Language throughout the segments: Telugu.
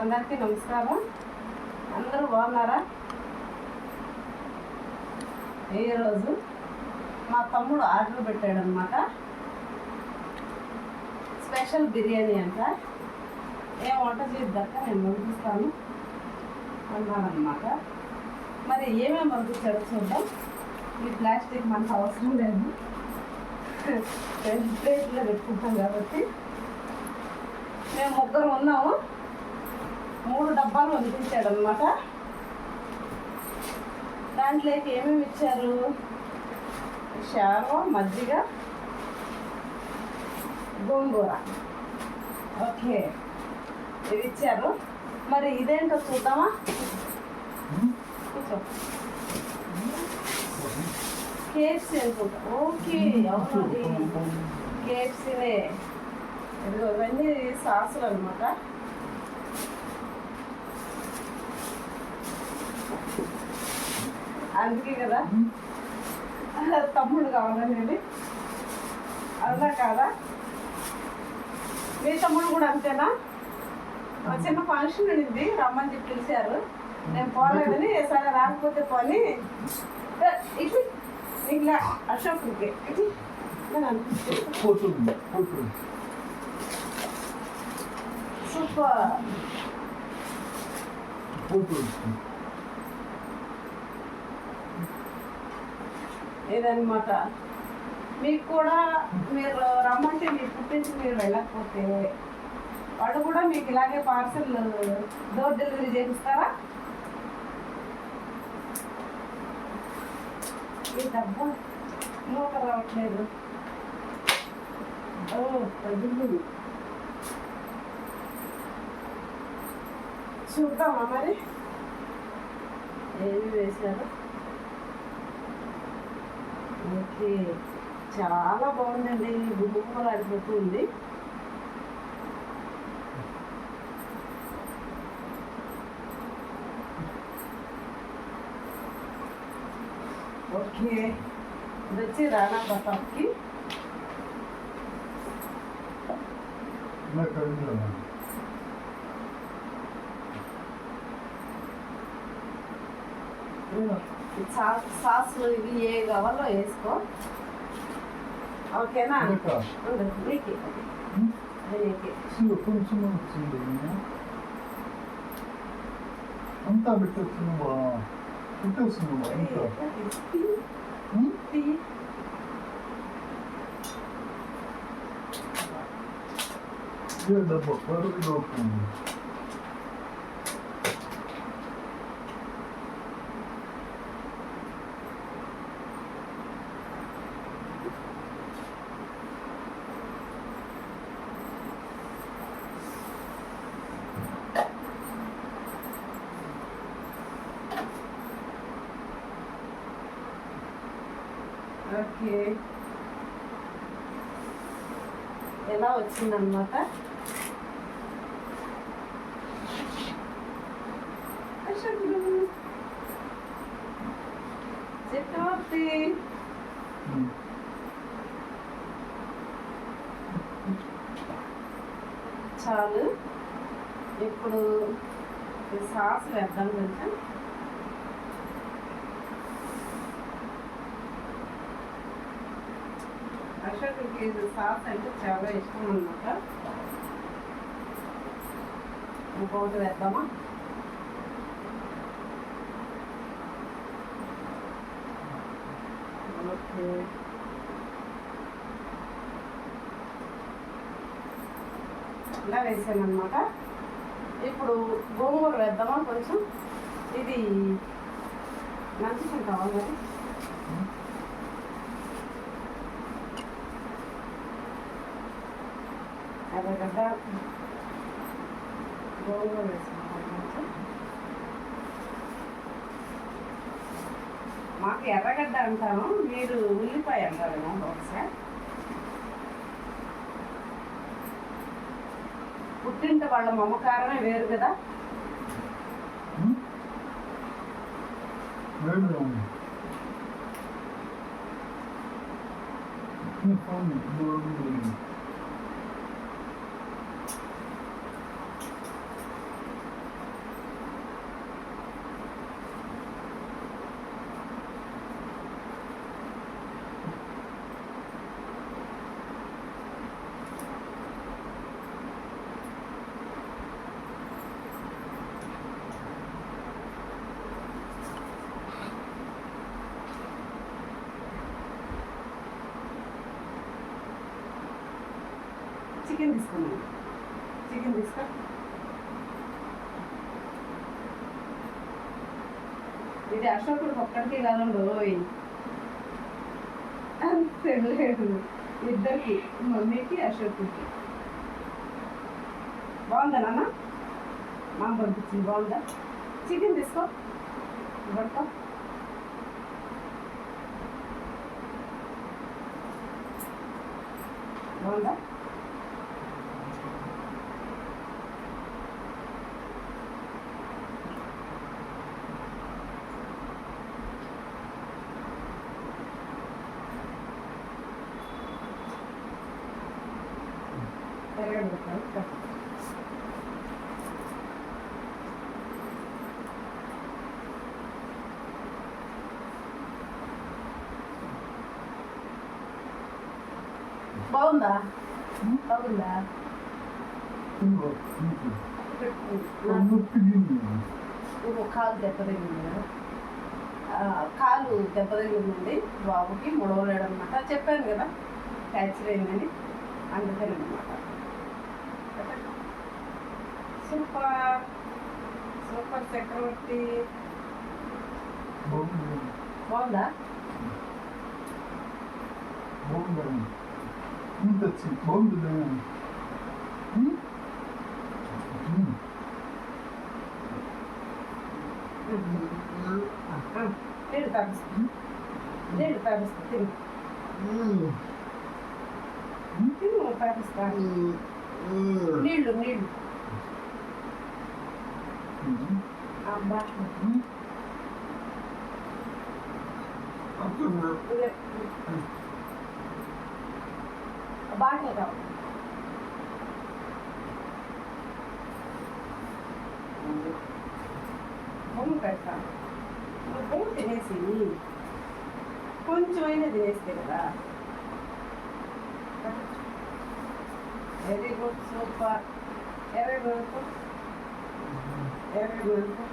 అందరికీ నమస్కారం. అందరూ బాగున్నారా? ఈరోజు మా తమ్ముడు ఆర్డర్ పెట్టాడనమాట స్పెషల్ బిర్యానీ అంట. ఏం వంట చేద్దాక నేను పంపిస్తాను అన్నాడనమాట మరి ఏమేమి పంపించాడో చూద్దాం. ఈ ప్లాస్టిక్ మనకు అవసరం లేదు. ప్లేట్లో పెట్టుకుంటాం కాబట్టి. మేము ముగ్గురు ఉన్నాము. మూడు డబ్బాలు పంపించాడు అనమాట దాంట్లోకి ఏమేమి ఇచ్చారు? శావ మజ్జిగ గోంగూర. ఓకే. ఇది ఇచ్చారు. మరి ఇదేంటో చూద్దామా? కూర్చో. కేఎఫ్సీ అనుకుంటా. ఓకే అవునండి. కేఎఫ్సీనే ఇదిగో ఇవన్నీ సాసులు అనమాట అందుకే కదా. తమ్ముడు కావాలనేది అవునా కాదా? మీ తమ్ముడు కూడా అంతేనా? చిన్న ఫంక్షన్ ఉండింది రమ్మని చెప్పి పిలిచారు. నేను పోలేదని సరే రాకపోతే పోని. ఇటు. ఇట్లా అశోక్కి ఇటు. నేను అనిపిస్తుంది. పోతుంది పోతుంది సూపర్. పోతుంది మీకు కూడా మీరు రమ్మంటే మీరు పుట్టించి మీరు వెళ్ళకపోతే వాడు కూడా మీకు ఇలాగే పార్సల్ డోర్ డెలివరీ చేపిస్తారా? ఈ డబ్బా మూట రావట్లేదు. ఓ తగ్గింది చూద్దామా మరి? ఏమి వేశారు? ఓకే. చాలా బాగుందండి. గుమ్మలు అడిపోతుంది ఓకే. ఇది వచ్చి రాణా ప్రతాప్కి. సాస్లు ఇవి ఏ కావాలో వేసుకో ఓకేనా ఇంకా ఉండు, నీకే అది నీకే చిన్న కొంచెం వచ్చింది అంతా పెట్టేస్తున్నావా పెట్టేస్తున్నావా ఇంకా ఉం? తీ. ఏ డబ్బా పరుగు దొరుకుతుంది ఓకే. ఎలా వచ్చిందనమాట చక్రవర్తి చాలు. ఇప్పుడు సాస్ వేద్దాం కొంచెం. అశోక్కి ఇది సాస్ అంటే చాలా ఇష్టం అనమాట ఇంకొకటి వేద్దామా? ఓకే. ఇలా వేసాను అనమాట ఇప్పుడు గోంగూర వేద్దామా కొంచెం? ఇది మంచి కావాలి? ఎర్రగడ్డ గోంగూర వేసుకుంటాం మాకు ఎర్రగడ్డ అంటాను. మీరు ఉల్లిపాయ అంటారేమో ఒకసారి పుట్టింటి వాళ్ళ మమకారమే వేరు కదా. ఉం? చికెన్ తీసుకున్నాను. చికెన్ తీసుకో. ఇది అశోకుడు ఒక్కడికి కాదండి ఓయ్. తెలియదు ఇద్దరికి మమ్మీకి అశోకుడికి. బాగుందా నాన్న? మా పంపించింది బాగుందా? చికెన్ తీసుకో. పడుకో బాగుందా? బాగుందా బాగుందా కాలు ఆ, కాలు దెబ్బతగిలిందండి బాబుకి ముడవలేడు అనమాట చెప్పాను కదా ఫ్రాక్చర్ అయిందని. అందుకని అనమాట సూపర్. సూపర్ చక్రవర్తి బాగుంది? బాగుందా. బాగుంది ఇంత బాగుంది ఆ, నీళ్ళు తాగిస్తా నీళ్ళు తాగిస్తా తిను తిను తాగిస్తా నీళ్ళు నీళ్ళు అబ్బా ఇదే. బాటిల్ కావాలి బొమ్మ పెడతాను నువ్వు బొమ్మ తినేసి కొంచెమైనా తినేస్తే కదా వెరీ గుడ్ సూపర్ ఎరవై వరకు ఎరవై వరకు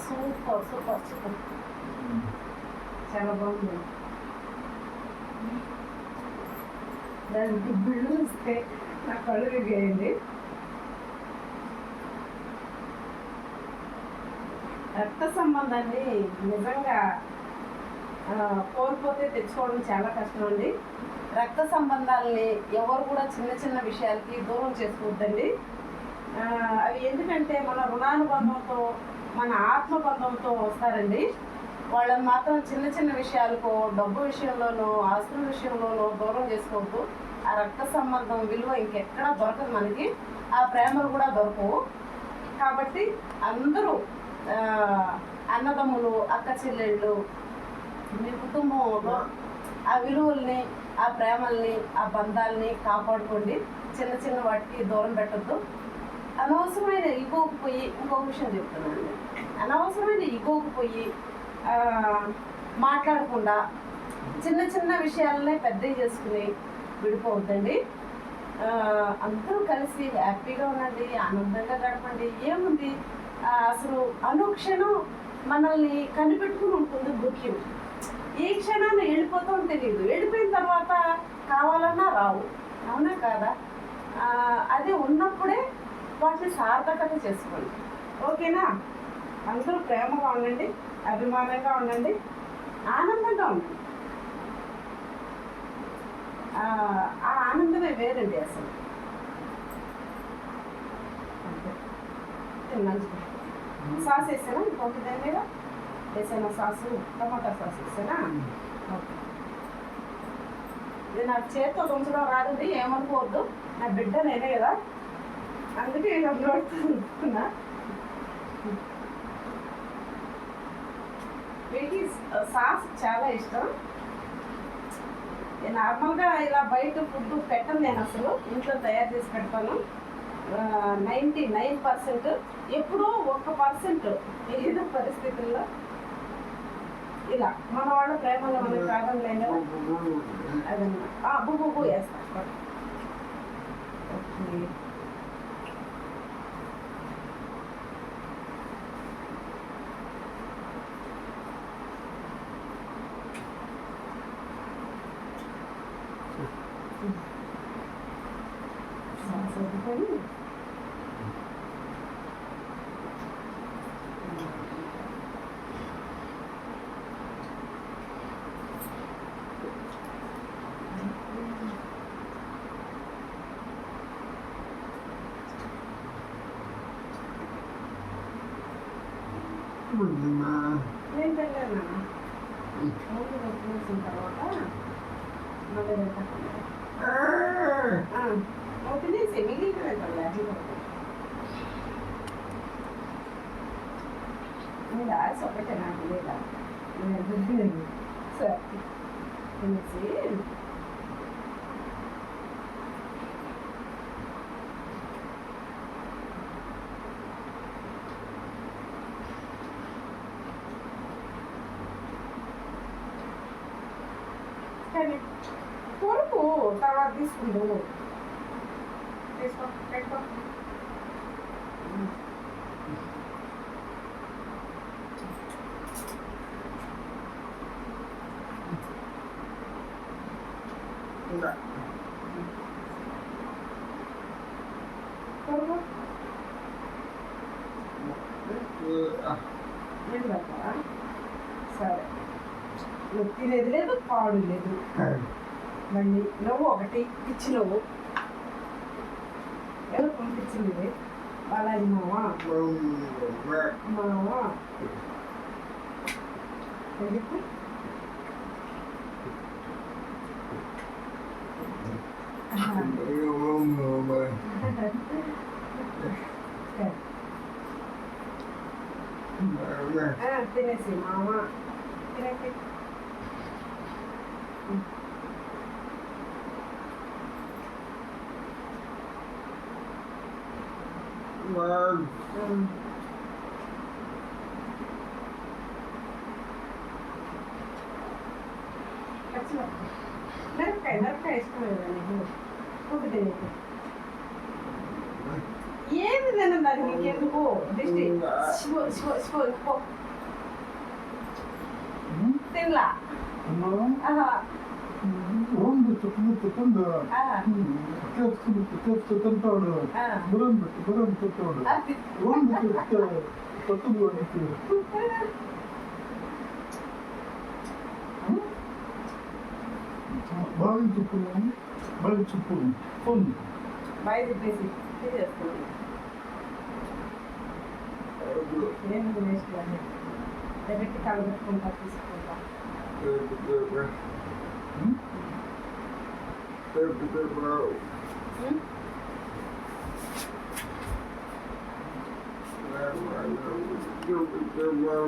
సూపర్ సూపర్ సూపర్ చాలా బాగుంది దానికి బిళ్ళు ఇస్తే నా కళ్ళు తిరిగేయండి రక్త సంబంధాన్ని నిజంగా కోల్పోతే తెచ్చుకోవడం చాలా కష్టం అండి. రక్త సంబంధాలని ఎవరు కూడా చిన్న చిన్న విషయాలకి దూరం చేసుకోవద్దండి. అవి ఎందుకంటే మన రుణానుబంధంతో మన ఆత్మబంధంతో వస్తారండి. వాళ్ళని మాత్రం చిన్న చిన్న విషయాలకు డబ్బు విషయంలోనూ ఆస్తుల విషయంలోనూ దూరం చేసుకోవద్దు. ఆ రక్త సంబంధం విలువ ఇంకెక్కడా దొరకదు మనకి. ఆ ప్రేమలు కూడా దొరకవు. కాబట్టి అందరూ అన్నదమ్ములు అక్క చెల్లెళ్ళు మీ కుటుంబంలో ఆ విలువల్ని ఆ ప్రేమల్ని ఆ బంధాలని కాపాడుకోండి. చిన్న చిన్న వాటికి దూరం పెట్టద్దు. అనవసరమైన ఈగోకు పోయి ఇంకొక విషయం చెప్తున్నాను అనవసరమైన ఈగోకు పోయి మాట్లాడకుండా చిన్న చిన్న విషయాలనే పెద్దవి చేసుకుని విడిపోవద్దండి. అందరూ కలిసి హ్యాపీగా ఉండండి ఆనందంగా గడపండి. ఏముంది? అసలు అనుక్షణం మనల్ని కనిపెట్టుకుని ఉంటుంది ముఖ్యం. ఏ క్షణాన్ని వెళ్ళిపోతాం తెలియదు. వెళ్ళిపోయిన తర్వాత కావాలన్నా రావు. అవునా కాదా? అది ఉన్నప్పుడే వాటిని సార్థకత చేసుకోండి. ఓకేనా? అందరూ ప్రేమగా ఉండండి అభిమానంగా ఉండండి ఆనందంగా ఉండండి. ఆ ఆనందమే వేరండి అసలు. మంచిది. సాస్ వేసానా ఇంకొక దాని మీద? వేసానా సాసు? టమాటా సాస్ వేసానా ఓకే. ఇది నాకు చేతితో ఉంచడం రాదండి ఏమనుకోవద్దు. నా బిడ్డ నేనే కదా. అందుకే ఇలా నోడుతున్నా వీటికి సాస్ చాలా ఇష్టం. నేను నార్మల్గా ఇలా బయట ఫుడ్ పెట్టను నేను అసలు. ఇంట్లో తయారు చేసి పెడతాను. నైంటీ నైన్ పర్సెంట్ ఎప్పుడో ఒక పర్సెంట్ ఏదో పరిస్థితుల్లో ఇలా మన వాళ్ళ ప్రేమలో మనకి కాదని లేదు కదా అదన్నమాట. బుబ్బు వేస్తాను ఓకే. ఉందమ్మా నేను వెళ్ళాను మూడు రోజులు వేసిన తర్వాత మళ్ళీ వెళ్తాను నువ్వు తినేసి మిగిలిన వెళ్తాను మీరు ఆశ ఒకటే నాకు లేదా సరే కొడుకు తర్వాత తీసుకుందు తీసుకో పెట్టుకో. సరే. నువ్వు తినేది లేదు పాడు లేదు. మళ్ళీ నువ్వు ఒకటి పిచ్చి నువ్వు ఎవరు పంపించింది బాలాజీ మావా మావా ఎందుకు ఆహా. ఆ, తినేసి మావా తినేసి ఉమ్. పచ్చిమిరపకాయ మిరపకాయ మిరపకాయ ఇష్టం లేదా నీకు ఫుడ్ తినేసి ఏమి తినన్నారు నీకెందుకు దిష్టి శివ శివ శివ పో తినలా చుట్టూ చుట్టూ తెచ్చుకుని తెచ్చు తింటాడు బురం పెట్టి బురం పెట్టాడు బురం పెట్టి పట్టుదల బావి చుట్టూ బావి చుట్టూ పొంది బావి తిప్పేసి చేస్తుంది నేను తినేసుకోవాలి డైరెక్ట్ కలబెట్టుకుంటా తీసుకుంటా ਤੇ ਬਿਦਰ ਬਣਾਓ ਜੋ ਬਿਦਰ